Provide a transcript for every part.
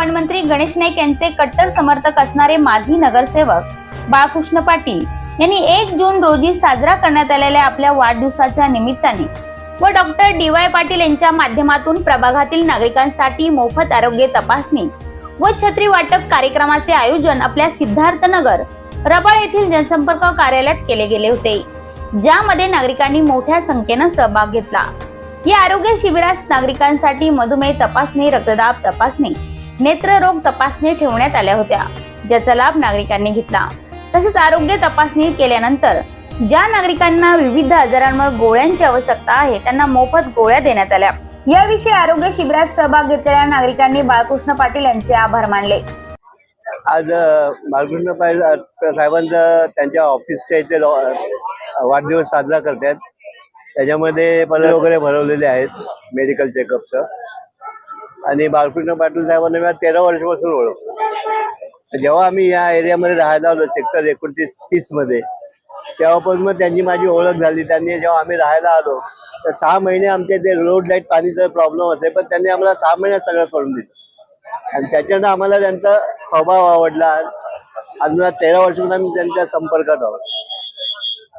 वनमंत्री गणेश नाईक यांचे कट्टर समर्थक असणारे माजी नगरसेवक बाळकृष्ण पाटील यांनी एक जून रोजी साजरा करण्यात आलेल्या आपल्या वाढदिवसाच्या निमित्ताने व डॉक्टर डी वाय पाटील यांच्या माध्यमातून प्रभागातील नागरिकांसाठी मोफत आरोग्य तपासणी व छत्री वाटप कार्यक्रमाचे आयोजन आपल्या सिद्धार्थनगर रबाळ येथील जनसंपर्क कार्यालयात केले गेले होते ज्यामध्ये नागरिकांनी मोठ्या संख्येनं सहभाग घेतला. या आरोग्य शिबिरात नागरिकांसाठी मधुमेह तपासणी रक्तदाब तपासणी नेत्ररोग तपासणी ठेवण्यात आल्या होत्या ज्याचा लाभ नागरिकांनी घेतला. तसेच आरोग्य तपासणी केल्यानंतर ज्या नागरिकांना विविध आजारांवर गोळ्यांची आवश्यकता आहे त्यांना मोफत गोळ्या देण्यात आल्या. याविषयी आरोग्य शिबिरात सहभाग घेतलेल्या नागरिकांनी बाळकृष्ण पाटील यांचे आभार मानले. आज बाळकृष्ण पाटील अ, साहेबांचं त्यांच्या ऑफिसच्या इथे वाढदिवस साजरा करतात त्याच्यामध्ये पदर वगैरे भरवलेले आहेत मेडिकल चेकअपचं. आणि बाळकृष्ण पाटील साहेबांना मी तेरा वर्षापासून ओळखतो. जेव्हा आम्ही या एरियामध्ये राहायला आलो सेक्टर एकोणतीस तीसमध्ये तेव्हापासून मग त्यांची माझी ओळख झाली. त्यांनी जेव्हा आम्ही राहायला आलो तर सहा महिने आमच्या इथे रोड लाइट पाणीचा प्रॉब्लेम होते पण त्यांनी आम्हाला सहा महिन्यात सगळं करून दिलं. आणि त्याच्यानं आम्हाला त्यांचा स्वभाव आवडला. अजून तेरा वर्षापासून आम्ही त्यांच्या संपर्कात आहोत.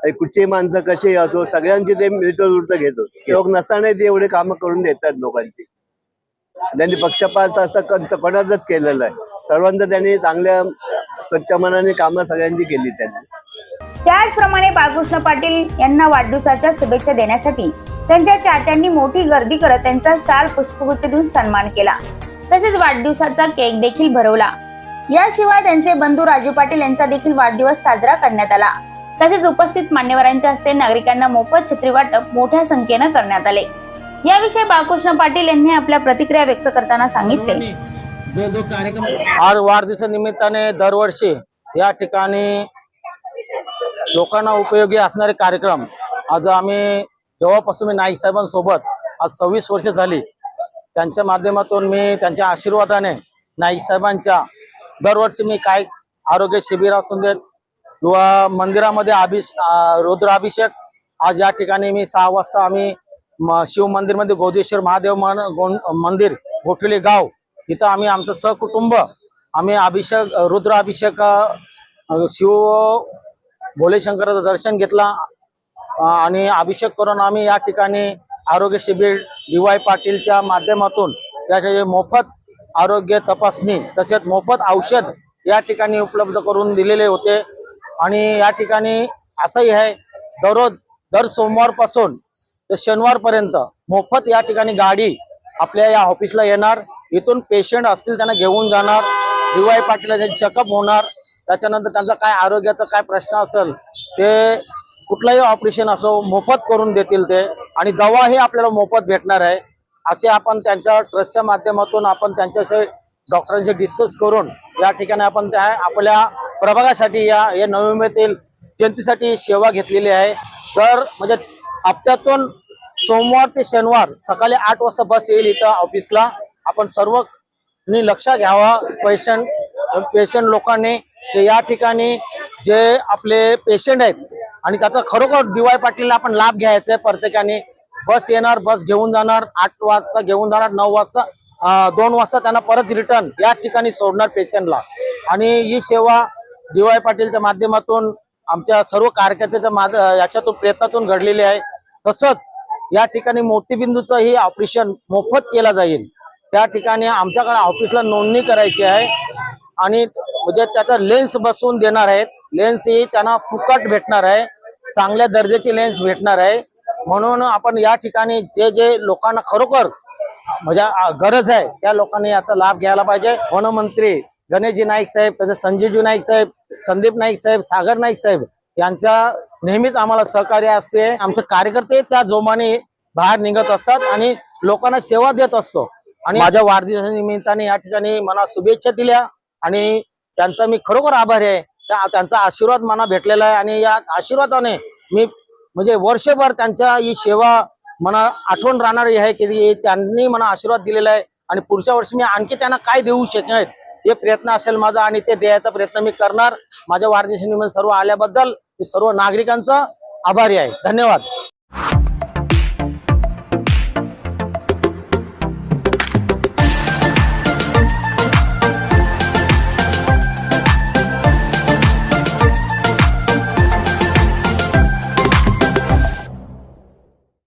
आणि कुठची माणसं कशी असो सगळ्यांची ते मिळतं जुळतं घेतो लोक नसताना ते एवढे कामं करून देतात लोकांची. त्यांनी पक्षपात असं कोणाचंच केलेलं आहे सर्वांचं त्यांनी चांगल्या स्वच्छ मनाने कामं सगळ्यांची केली त्यांनी. त्याचप्रमाणे बाळकृष्ण पाटील यांना वाढदिवसाच्या शुभेच्छा देण्यासाठी त्यांच्या चाहत्यांनी मोठी गर्दी करत त्यांचा शाल पुष्पगुच्छ देऊन सन्मान केला. तसेच वाढदिवसाचा केक देखील भरवला. याशिवाय त्यांचे बंधू राजू पाटील यांचा देखील वाढदिवस साजरा करण्यात आला. तसेच उपस्थित मान्यवरांच्या हस्ते नागरिकांना मोफत छत्री वाटप मोठ्या संख्येनं करण्यात आले. याविषयी बाळकृष्ण पाटील यांनी आपल्या प्रतिक्रिया व्यक्त करताना सांगितले. जो जो कार्यक्रम आज वाढदिवसा निमित्ताने दरवर्षी या ठिकाणी लोकांना उपयोगी असणारे कार्यक्रम आज आम्ही जेव्हापासून मी नाईक साहेबांसोबत आज सव्वीस वर्ष झाली त्यांच्या माध्यमातून मी त्यांच्या आशीर्वादाने नाईक साहेबांच्या दरवर्षी मी काय आरोग्य शिबिर असून देत किंवा मंदिरामध्ये अभिष रुद्राभिषेक आज या ठिकाणी मी सहा वाजता आम्ही शिव मंदिरमध्ये गोदेश्वर महादेव मन- गों- मंदिर गोठले गाव इथं आम्ही आमचं सहकुटुंब आम्ही अभिषेक रुद्र अभिषेक शिव भोलेशंकराचं दर्शन घेतला आणि अभिषेक करून आम्ही या ठिकाणी आरोग्य शिबिर डी वाय पाटीलच्या माध्यमातून त्याच्या मोफत आरोग्य तपासणी तसेच मोफत औषध या ठिकाणी उपलब्ध करून दिलेले होते. आणि या ठिकाणी असंही आहे दररोज दर सोमवारपासून तर शनिवारपर्यंत मोफत या ठिकाणी गाडी आपल्या या ऑफिसला येणार. इथून पेशंट असतील त्यांना घेऊन जाणार. डी वाय पाटील चेकअप होणार. त्याच्यानंतर त्यांचा काय आरोग्याचा काय प्रश्न असेल ते कुठलाही ऑपरेशन असो मोफत करून देतील ते. आणि दवाही आपल्याला मोफत भेटणार आहे. असे आपण त्यांच्या ट्रस्टच्या माध्यमातून आपण त्यांच्याशी डॉक्टरांशी डिस्कस करून या ठिकाणी आपण त्या आपल्या प्रभागासाठी या या नोव्हेंबरतील जनतेसाठी सेवा घेतलेली आहे. तर म्हणजे हप्त्यातून सोमवार ते शनिवार सकाळी आठ वाजता बस येईल इथं ऑफिसला. आपण सर्व लक्ष घ्यावा. पेशंट पेशंट लोकांनी या ठिकाणी जे आपले पेशंट आहेत आणि त्याचा खरोखर डी वाय पाटीलला आपण लाभ घ्यायचा आहे. प्रत्येकाने बस येणार बस घेऊन जाणार आठ वाजता घेऊन जाणार नऊ वाजता दोन वाजता त्यांना परत रिटर्न या ठिकाणी सोडणार पेशंटला आणि ही सेवा डी वाय पाटीलच्या माध्यमातून आमच्या सर्व कार्यकर्त्याच्या माध याच्यातून प्रयत्नातून घडलेली आहे. तसंच या ठिकाणी मोतीबिंदूचं ही ऑपरेशन मोफत केला जाईल. त्या ठिकाणी आमच्याकडे ऑफिसला नोंदणी करायची आहे आणि म्हणजे त्याचा लेन्स बसवून देणार आहेत. लेन्स ही त्यांना फुकट भेटणार आहे. चांगल्या दर्जाची लेन्स भेटणार आहे. म्हणून आपण या ठिकाणी जे जे लोकांना खरोखर म्हणजे गरज आहे त्या लोकांनी याचा लाभ घ्यायला पाहिजे. वनमंत्री गणेशजी नाईक साहेब तसेच संजीवजी नाईक साहेब संदीप नाईक साहेब सागर नाईक साहेब यांच्या नेहमीच आम्हाला सहकार्य असते. आमचे कार्यकर्ते त्या जोमाने बाहेर निघत असतात आणि लोकांना सेवा देत असतो. आणि माझ्या वाढदिवसाच्या निमित्ताने या ठिकाणी मला शुभेच्छा दिल्या आणि त्यांचा मी खरोखर आभारी आहे. त्या- त्यांचा आशीर्वाद मला भेटलेला आहे आणि या आशीर्वादाने मी म्हणजे वर्षभर त्यांच्या ही सेवा मला आठवण राहणारी आहे की त्यांनी मला आशीर्वाद दिलेला आहे आणि पुढच्या वर्षी मी आणखी त्यांना काय देऊ शकणार हे प्रयत्न असेल माझा आणि ते द्यायचा प्रयत्न मी करणार. माझ्या वाढदिवसानिमित्त सर्व आल्याबद्दल मी सर्व नागरिकांचा आभारी आहे. धन्यवाद.